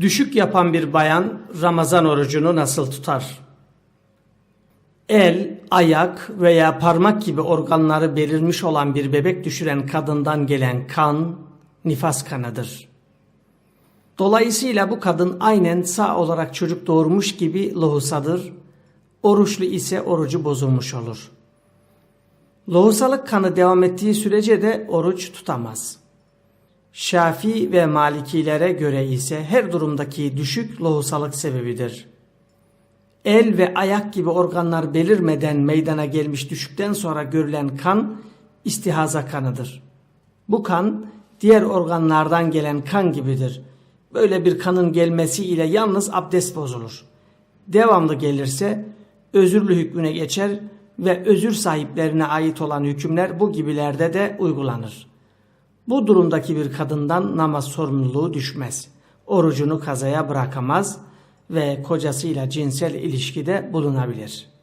Düşük yapan bir bayan Ramazan orucunu nasıl tutar? El, ayak veya parmak gibi organları belirmiş olan bir bebek düşüren kadından gelen kan nifas kanıdır. Dolayısıyla bu kadın aynen sağ olarak çocuk doğurmuş gibi lohusadır. Oruçlu ise orucu bozulmuş olur. Lohusalık kanı devam ettiği sürece de oruç tutamaz. Şafi ve Malikilere göre ise her durumdaki düşük lohusalık sebebidir. El ve ayak gibi organlar belirmeden meydana gelmiş düşükten sonra görülen kan istihaza kanıdır. Bu kan diğer organlardan gelen kan gibidir. Böyle bir kanın gelmesi ile yalnız abdest bozulur. Devamlı gelirse özürlü hükmüne geçer ve özür sahiplerine ait olan hükümler bu gibilerde de uygulanır. Bu durumdaki bir kadından namaz sorumluluğu düşmez. Orucunu kazaya bırakamaz ve kocasıyla cinsel ilişkide bulunabilir.''